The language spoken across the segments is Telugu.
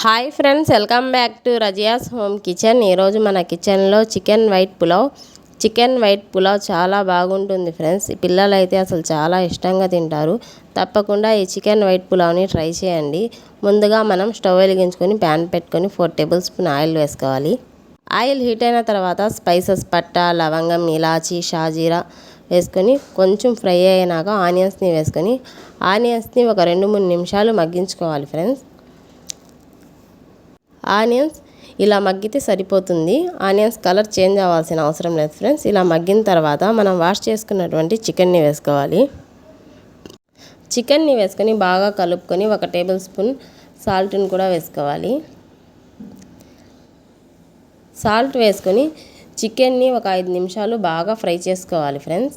Hi friends welcome back to Razia's home kitchen. ఈరోజు మన కిచెన్లో chicken white pulao. Chicken white pulao చాలా బాగుంటుంది ఫ్రెండ్స్. పిల్లలు అయితే అసలు చాలా ఇష్టంగా తింటారు. తప్పకుండా ఈ చికెన్ వైట్ పులావ్ని ట్రై చేయండి. ముందుగా మనం స్టవ్ వెలిగించుకొని ప్యాన్ పెట్టుకొని ఫోర్ టేబుల్ స్పూన్ ఆయిల్ వేసుకోవాలి. ఆయిల్ హీట్ అయిన తర్వాత స్పైసెస్ పట్ట లవంగం ఇలాచి షాజీరా వేసుకొని కొంచెం ఫ్రై అయినాక ఆనియన్స్ని వేసుకొని ఆనియన్స్ని ఒక రెండు మూడు నిమిషాలు మగ్గించుకోవాలి ఫ్రెండ్స్. ఆనియన్స్ ఇలా మగ్గితే సరిపోతుంది. ఆనియన్స్ కలర్ చేంజ్ అవ్వాల్సిన అవసరం లేదు ఫ్రెండ్స్. ఇలా మగ్గిన తర్వాత మనం వాష్ చేసుకున్నటువంటి చికెన్ని వేసుకోవాలి. చికెన్ని వేసుకొని బాగా కలుపుకొని ఒక టేబుల్ స్పూన్ సాల్ట్ని కూడా వేసుకోవాలి. సాల్ట్ వేసుకొని చికెన్ని ఒక ఐదు నిమిషాలు బాగా ఫ్రై చేసుకోవాలి ఫ్రెండ్స్.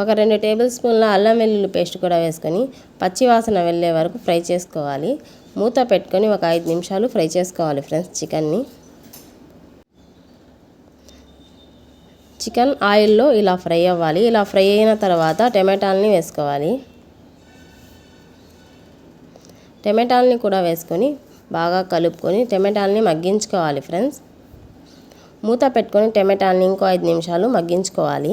ఒక రెండు టేబుల్ స్పూన్ల అల్లం వెల్లుల్లి పేస్ట్ కూడా వేసుకొని పచ్చివాసన వెళ్ళే వరకు ఫ్రై చేసుకోవాలి. మూత పెట్టుకొని ఒక ఐదు నిమిషాలు ఫ్రై చేసుకోవాలి ఫ్రెండ్స్ చికెన్ని. చికెన్ ఆయిల్లో ఇలా ఫ్రై అవ్వాలి. ఇలా ఫ్రై అయిన తర్వాత టమాటాలని వేసుకోవాలి. టమాటాలని కూడా వేసుకొని బాగా కలుపుకొని టమాటాలని మగ్గించుకోవాలి ఫ్రెండ్స్. మూత పెట్టుకొని టమాటాలని ఇంకో ఐదు నిమిషాలు మగ్గించుకోవాలి.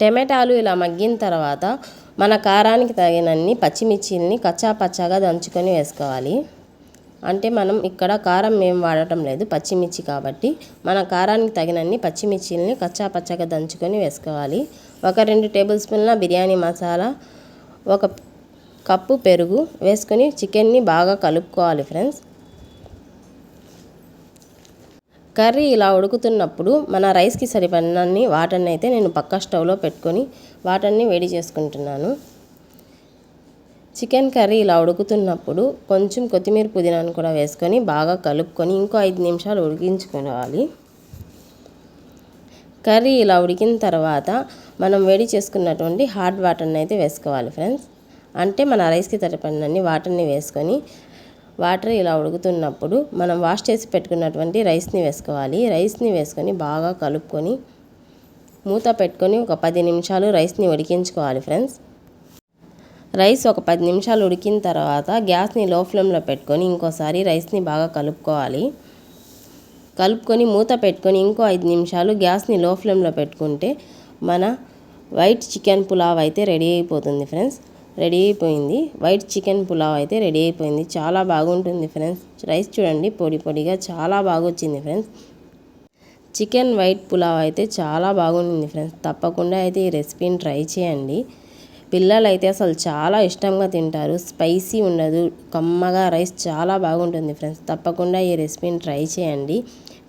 టమాటాలు ఇలా మగ్గిన తర్వాత మన కారానికి తగినన్ని పచ్చిమిర్చిల్ని కచ్చా పచ్చాగా దంచుకొని వేసుకోవాలి. అంటే మనం ఇక్కడ కారం మేము వాడటం లేదు పచ్చిమిర్చి కాబట్టి. మన కారానికి తగినన్ని పచ్చిమిర్చిల్ని కచ్చా పచ్చగా దంచుకొని వేసుకోవాలి. ఒక రెండు టేబుల్ స్పూన్ల బిర్యానీ మసాలా ఒక కప్పు పెరుగు వేసుకొని చికెన్ని బాగా కలుపుకోవాలి ఫ్రెండ్స్. కర్రీ ఇలా ఉడుకుతున్నప్పుడు మన రైస్కి సరిపడినన్ని వాటర్ని అయితే నేను పక్క స్టవ్లో పెట్టుకొని వాటర్ని వేడి చేసుకుంటున్నాను. చికెన్ కర్రీ ఇలా ఉడుకుతున్నప్పుడు కొంచెం కొత్తిమీర పుదీనాను కూడా వేసుకొని బాగా కలుపుకొని ఇంకో ఐదు నిమిషాలు ఉడికించుకోవాలి. కర్రీ ఇలా ఉడికిన తర్వాత మనం వేడి చేసుకున్నటువంటి హాట్ వాటర్ని అయితే వేసుకోవాలి ఫ్రెండ్స్. అంటే మన రైస్కి సరిపడినన్ని వాటర్ని వేసుకొని వాటర్ ఇలా ఉడుకుతున్నప్పుడు మనం వాష్ చేసి పెట్టుకున్నటువంటి రైస్ని వేసుకోవాలి. రైస్ని వేసుకొని బాగా కలుపుకొని మూత పెట్టుకొని ఒక పది నిమిషాలు రైస్ని ఉడికించుకోవాలి ఫ్రెండ్స్. రైస్ ఒక పది నిమిషాలు ఉడికిన తర్వాత గ్యాస్ని లో ఫ్లేమ్లో పెట్టుకొని ఇంకోసారి రైస్ని బాగా కలుపుకోవాలి. కలుపుకొని మూత పెట్టుకొని ఇంకో ఐదు నిమిషాలు గ్యాస్ని లో ఫ్లేమ్లో పెట్టుకుంటే మన వైట్ చికెన్ పులావ్ అయితే రెడీ అయిపోతుంది ఫ్రెండ్స్. రెడీ అయిపోయింది. వైట్ చికెన్ పులావ్ అయితే రెడీ అయిపోయింది. చాలా బాగుంటుంది ఫ్రెండ్స్. రైస్ చూడండి పొడి పొడిగా చాలా బాగా వచ్చింది ఫ్రెండ్స్. చికెన్ వైట్ పులావ్ అయితే చాలా బాగుంటుంది ఫ్రెండ్స్. తప్పకుండా అయితే ఈ రెసిపీని ట్రై చేయండి. పిల్లలు అయితే అసలు చాలా ఇష్టంగా తింటారు. స్పైసీ ఉండదు. కమ్మగా రైస్ చాలా బాగుంటుంది ఫ్రెండ్స్. తప్పకుండా ఈ రెసిపీని ట్రై చేయండి.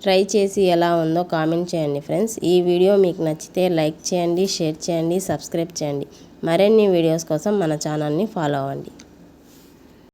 ట్రై చేసి ఎలా ఉందో కామెంట్ చేయండి ఫ్రెండ్స్. ఈ వీడియో మీకు నచ్చితే లైక్ చేయండి షేర్ చేయండి సబ్స్క్రైబ్ చేయండి. మరిన్ని వీడియోస్ కోసం మన ఛానల్ని ఫాలో అవ్వండి.